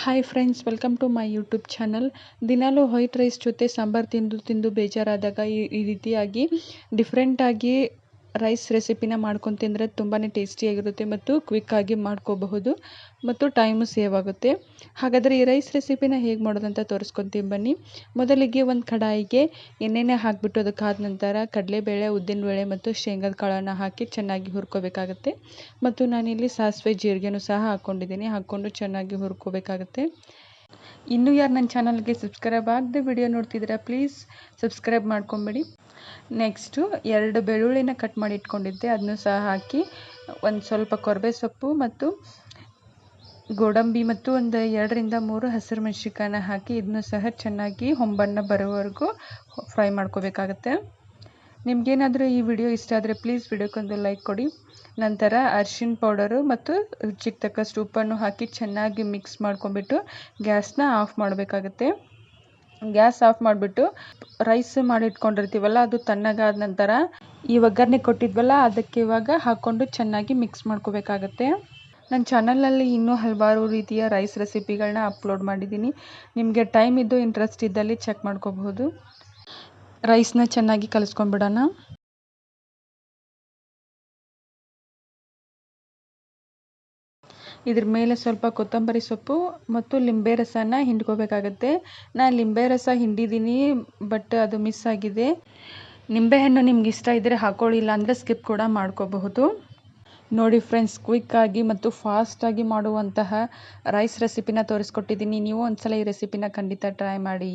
Hi friends welcome to my YouTube channel ದಿನಾಲೂ white rice ಜೊತೆ ಸಾಂಬಾರು ತಿಂದು ತಿಂದು ಬೇಜಾರಾದಾಗ ಈ ಈ ರೀತಿಯಾಗಿ ಡಿಫ್ರೆಂಟಾಗಿ ರೈಸ್ ರೆಸಿಪಿನ ಮಾಡ್ಕೊಂಡು ತಿಂದರೆ ತುಂಬಾ ಟೇಸ್ಟಿಯಾಗಿರುತ್ತೆ ಮತ್ತು ಕ್ವಿಕ್ಕಾಗಿ ಮಾಡ್ಕೋಬಹುದು ಮತ್ತು ಟೈಮು ಸೇವ್ ಆಗುತ್ತೆ. ಹಾಗಾದರೆ ಈ ರೈಸ್ ರೆಸಿಪಿನ ಹೇಗೆ ಮಾಡೋದಂತ ತೋರಿಸ್ಕೊತೀನಿ ಬನ್ನಿ. ಮೊದಲಿಗೆ ಒಂದು ಕಡಾಯಿಗೆ ಎಣ್ಣೆನೇ ಹಾಕಿಬಿಟ್ಟು ಅದಕ್ಕಾದ ನಂತರ ಕಡಲೆಬೇಳೆ, ಉದ್ದಿನಬೇಳೆ ಮತ್ತು ಶೇಂಗದ ಕಾಳನ್ನು ಹಾಕಿ ಚೆನ್ನಾಗಿ ಹುರ್ಕೋಬೇಕಾಗುತ್ತೆ. ಮತ್ತು ನಾನಿಲ್ಲಿ ಸಾಸಿವೆ, ಜೀರಿಗೆನೂ ಸಹ ಹಾಕ್ಕೊಂಡಿದ್ದೀನಿ ಹಾಕ್ಕೊಂಡು ಚೆನ್ನಾಗಿ ಹುರ್ಕೋಬೇಕಾಗತ್ತೆ. ಇನ್ನೂ ಯಾರು ನನ್ನ ಚಾನಲ್ಗೆ ಸಬ್ಸ್ಕ್ರೈಬ್ ಆಗದೆ ವಿಡಿಯೋ ನೋಡ್ತಿದ್ದೀರಾ ಪ್ಲೀಸ್ ಸಬ್ಸ್ಕ್ರೈಬ್ ಮಾಡ್ಕೊಂಬಿಡಿ. ನೆಕ್ಸ್ಟು ಎರಡು ಬೆಳ್ಳುಳ್ಳಿನ ಕಟ್ ಮಾಡಿ ಇಟ್ಕೊಂಡಿದ್ದೆ ಅದನ್ನು ಸಹ ಹಾಕಿ ಒಂದು ಸ್ವಲ್ಪ ಕೊರಬೆ ಸೊಪ್ಪು ಮತ್ತು ಗೋಡಂಬಿ ಮತ್ತು ಒಂದು ಎರಡರಿಂದ ಮೂರು ಹಸಿರು ಮೆಣಸಿನ್ಕಾಯನ್ನ ಹಾಕಿ ಇದನ್ನು ಸಹ ಚೆನ್ನಾಗಿ ಹೊಂಬಣ್ಣ ಬರೋವರೆಗೂ ಫ್ರೈ ಮಾಡ್ಕೋಬೇಕಾಗತ್ತೆ. ನಿಮಗೇನಾದರೂ ಈ ವಿಡಿಯೋ ಇಷ್ಟ ಆದರೆ ಪ್ಲೀಸ್ ವಿಡಿಯೋಕ್ಕೊಂದು ಲೈಕ್ ಕೊಡಿ. ನಂತರ ಅರ್ಶಿನ ಪೌಡರು ಮತ್ತು ರುಚಿಗೆ ತಕ್ಕಷ್ಟು ಉಪ್ಪನ್ನು ಹಾಕಿ ಚೆನ್ನಾಗಿ ಮಿಕ್ಸ್ ಮಾಡ್ಕೊಂಬಿಟ್ಟು ಗ್ಯಾಸ್ನ ಆಫ್ ಮಾಡಬೇಕಾಗತ್ತೆ. ಗ್ಯಾಸ್ ಆಫ್ ಮಾಡಿಬಿಟ್ಟು ರೈಸ್ ಮಾಡಿಟ್ಕೊಂಡಿರ್ತೀವಲ್ಲ ಅದು ತಣ್ಣಗಾದ ನಂತರ ಈ ಒಗ್ಗರಣೆ ಕೊಟ್ಟಿದ್ವಲ್ಲ, ಅದಕ್ಕೆ ಇವಾಗ ಹಾಕ್ಕೊಂಡು ಚೆನ್ನಾಗಿ ಮಿಕ್ಸ್ ಮಾಡ್ಕೋಬೇಕಾಗತ್ತೆ. ನನ್ನ ಚಾನಲಲ್ಲಿ ಇನ್ನೂ ಹಲವಾರು ರೀತಿಯ ರೈಸ್ ರೆಸಿಪಿಗಳನ್ನ ಅಪ್ಲೋಡ್ ಮಾಡಿದ್ದೀನಿ. ನಿಮಗೆ ಟೈಮ್ ಇದ್ದು ಇಂಟ್ರೆಸ್ಟ್ ಇದ್ದಲ್ಲಿ ಚೆಕ್ ಮಾಡ್ಕೋಬಹುದು. ರೈಸ್ನ ಚೆನ್ನಾಗಿ ಕಲಿಸ್ಕೊಂಡ್ಬಿಡೋಣ ಇದ್ರ ಮೇಲೆ ಸ್ವಲ್ಪ ಕೊತ್ತಂಬರಿ ಸೊಪ್ಪು ಮತ್ತು ಲಿಂಬೆ ರಸನ ಹಿಂಡ್ಕೋಬೇಕಾಗತ್ತೆ. ನಾನು ಲಿಂಬೆ ರಸ ಹಿಂಡಿದ್ದೀನಿ ಬಟ್ ಅದು ಮಿಸ್ ಆಗಿದೆ. ನಿಂಬೆಹಣ್ಣು ನಿಮ್ಗೆ ಇಷ್ಟ ಇದ್ದರೆ ಹಾಕೊಳ್ಳಿಲ್ಲ ಅಂದರೆ ಸ್ಕಿಪ್ ಕೂಡ ಮಾಡ್ಕೋಬಹುದು. ನೋಡಿ ಫ್ರೆಂಡ್ಸ್ ಕ್ವಿಕ್ಕಾಗಿ ಮತ್ತು ಫಾಸ್ಟಾಗಿ ಮಾಡುವಂತಹ ರೈಸ್ ರೆಸಿಪಿನ ತೋರಿಸ್ಕೊಟ್ಟಿದ್ದೀನಿ. ನೀವು ಒಂದ್ಸಲ ಈ ರೆಸಿಪಿನ ಖಂಡಿತ ಟ್ರೈ ಮಾಡಿ.